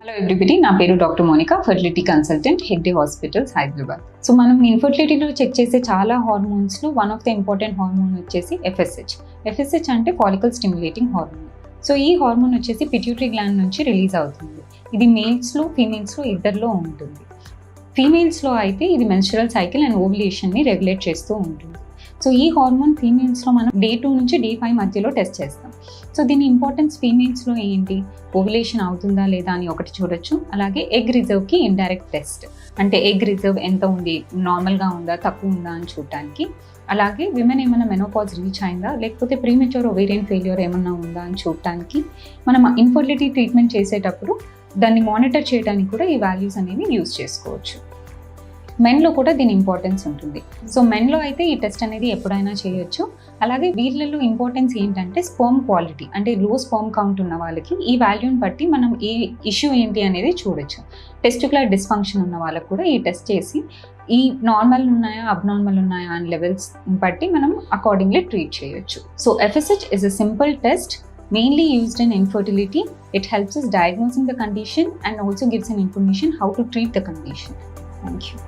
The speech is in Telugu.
హలో ఎవ్రీబడి నా పేరు doctor Monica fertility consultant Hegde hospitals Hyderabad so మనం ఇన్ఫర్టిలిటీలో చెక్ చేసే చాలా హార్మోన్స్లో one of the important hormone వచ్చేసి ఎఫ్ఎస్హెచ్ ఎఫ్ఎస్హెచ్ అంటే ఫాలికల్ స్టిమ్యులేటింగ్ హార్మోన్ సో ఈ హార్మోన్ వచ్చేసి పిట్యూటరీ గ్లాండ్ నుంచి రిలీజ్ అవుతుంది. ఇది మేల్స్లో ఫీమేల్స్లో ఇద్దరిలో ఉంటుంది. ఫీమేల్స్లో అయితే ఇది మెన్స్ట్రల్ సైకిల్ అండ్ ఓవులేషన్ని రెగ్యులేట్ చేస్తూ ఉంటుంది. సో ఈ హార్మోన్ ఫీమేల్స్లో మనం డే టూ నుంచి డే ఫైవ్ మధ్యలో టెస్ట్ చేస్తాం. సో దీని ఇంపార్టెన్స్ ఫీమేల్స్లో ఏంటి? ఓవులేషన్ అవుతుందా లేదా అని ఒకటి చూడొచ్చు. అలాగే ఎగ్ రిజర్వ్కి ఇండైరెక్ట్ టెస్ట్ అంటే ఎగ్ రిజర్వ్ ఎంత ఉంది? నార్మల్గా ఉందా? తక్కువ ఉందా అని చూడటానికి. అలాగే విమెన్ ఏమైనా మెనోపాజ్ రీచ్ అయిందా? లేకపోతే ప్రీమెచ్యూర్ ఒవేరియన్ ఫెయిల్యూర్ ఏమైనా ఉందా అని చూడటానికి మనం ఇన్ఫర్టిలిటీ ట్రీట్మెంట్ చేసేటప్పుడు దాన్ని మానిటర్ చేయడానికి కూడా ఈ వాల్యూస్ అనేవి యూజ్ చేసుకోవచ్చు. మెన్లో కూడా దీని ఇంపార్టెన్స్ ఉంటుంది. సో మెన్లో అయితే ఈ టెస్ట్ అనేది ఎప్పుడైనా చేయొచ్చు. అలాగే వీళ్ళలో ఇంపార్టెన్స్ ఏంటంటే స్పర్మ్ క్వాలిటీ అంటే లో స్పర్మ్ కౌంట్ ఉన్న వాళ్ళకి ఈ వాల్యూని బట్టి మనం ఏ ఇష్యూ ఏంటి అనేది చూడొచ్చు. టెస్టికులర్ డిస్ఫంక్షన్ ఉన్న వాళ్ళకి కూడా ఈ టెస్ట్ చేసి ఈ నార్మల్ ఉన్నాయా అబ్నార్మల్ ఉన్నాయా అని లెవెల్స్ బట్టి మనం అకార్డింగ్లీ ట్రీట్ చేయొచ్చు. So FSH is a simple test mainly used in infertility. It helps us diagnosing the condition and also gives an information how to treat the condition. Thank you.